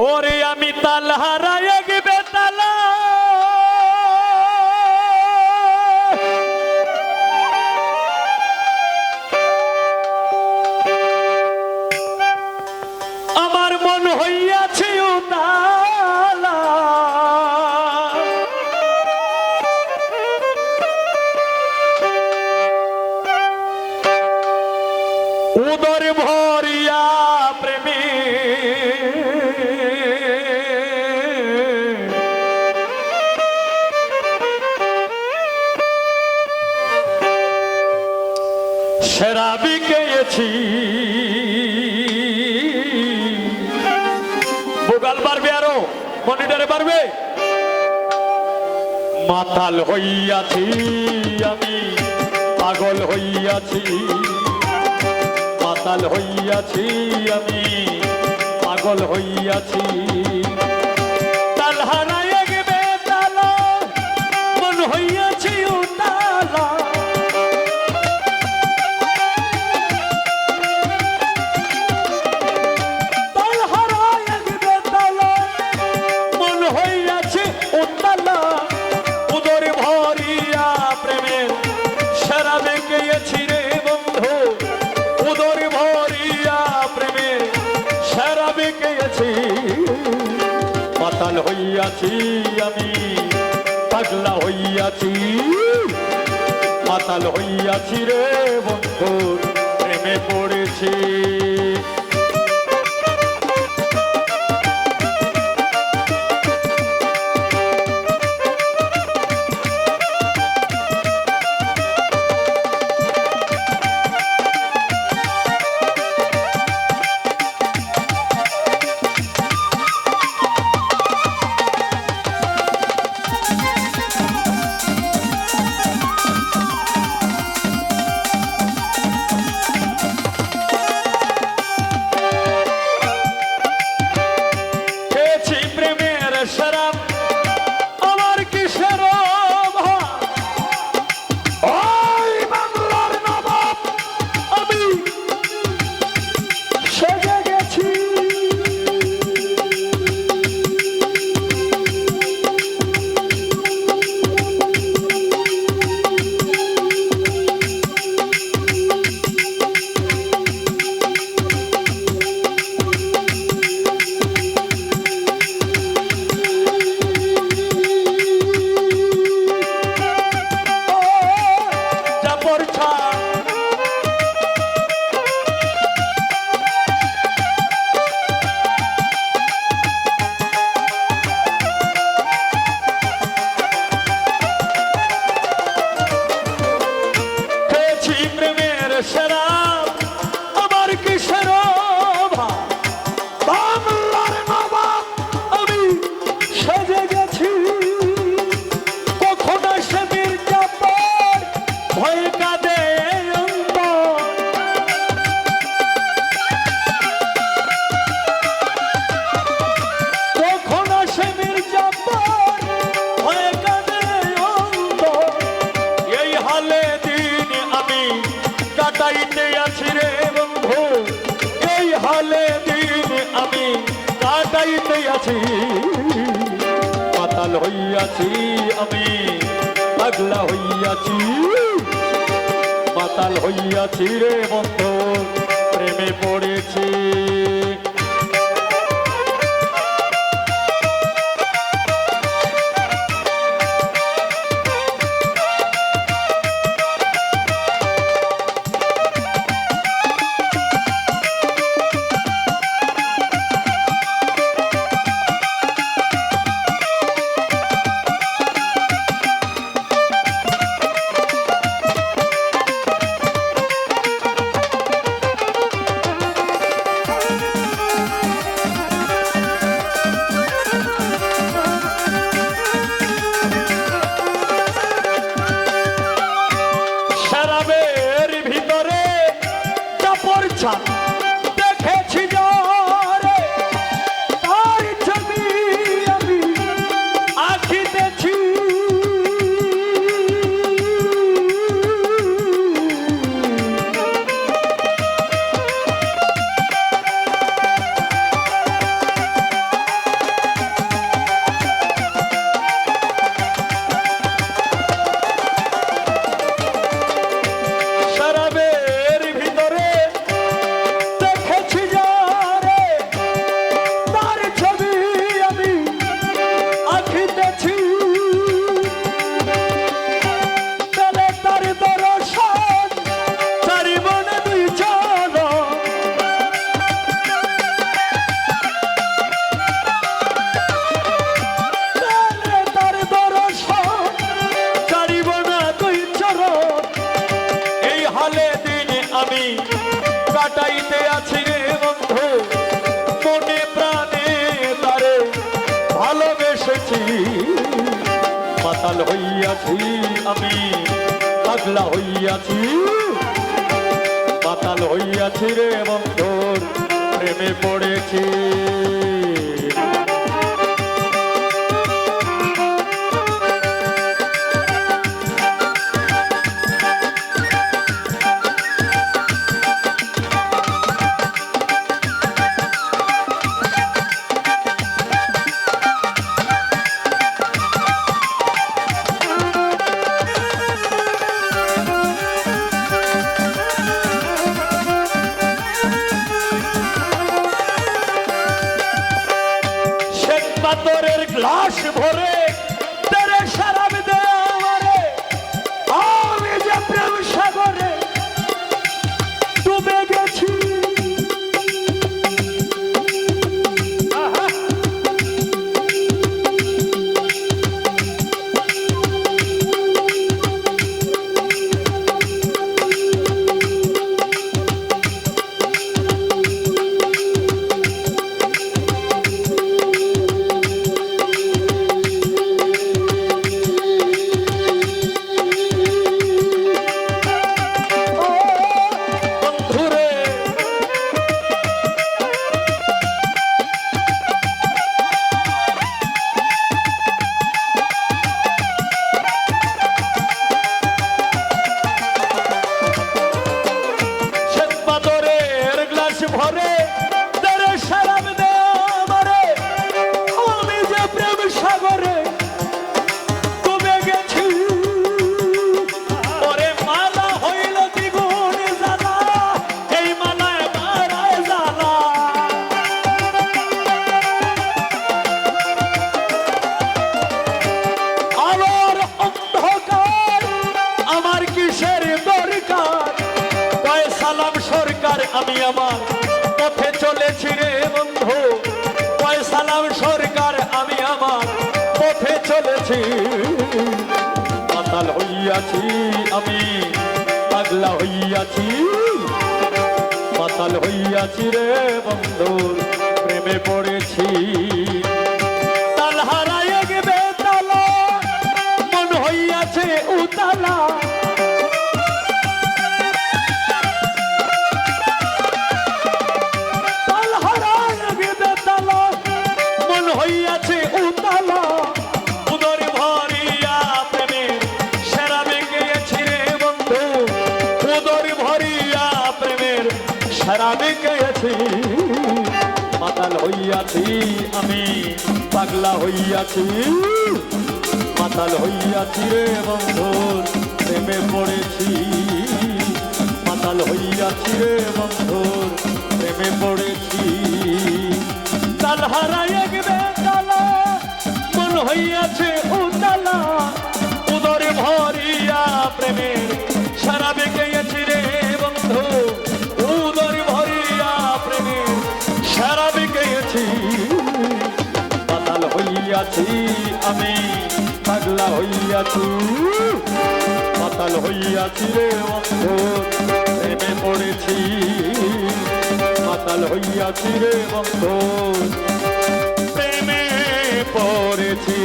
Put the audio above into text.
ওরে আমি তাল গেবে তালা আমার মন হইয়াছে উদর ভরিয়া শরাবি গেছি বুগাল পারবে আরও, মনিটরে পারবে মাতাল হইয়াছি আমি, পাগল হইয়াছি। মাতাল হইয়াছি আমি, পাগল হইয়াছি। হইয়াছি আমি পাগলা হইয়াছি। মাতাল হইয়াছি রে বন্ধু প্রেমে পড়েছি। হালে দিন আমি কাটাইতে আছি রে বন্ধু। এই হালে দিন আমি কাটাইতে আছি পাতাল হইয়াছি আমি, পাগলা হইয়াছি। মাতাল হইয়াছি রে বন্ধু, প্রেমে পড়েছি। মাতাল হইয়াছি আমি পাগলা হইয়াছি। পাতাল হইয়াছি রে বন্ধুর প্রেমে পড়েছি। corre. আমি আমার পথে চলেছি রে বন্ধু। পয়সা নাম সরকার, আমি আমার পথে চলেছি। পাতাল হইয়াছি আমি, পাগলা হইয়াছি। পাতাল হইয়াছি রে বন্ধু, প্রেমে পড়েছি। হইয়াছি আমি, পাগলা হইয়াছি, মাতাল হইয়াছি রে বন্ধুর প্রেমে পড়েছি। মাতাল হইয়াছি রে বন্ধুর প্রেমে পড়েছি। তাল হারাই একবে তালা মন হইয়াছে হইয়াছি আমি পাগলা হইয়াছি। পাতাল হইয়াছি রে প্রেমে পড়েছি। পাতাল হইয়াছি রে বন্ধু পড়েছি।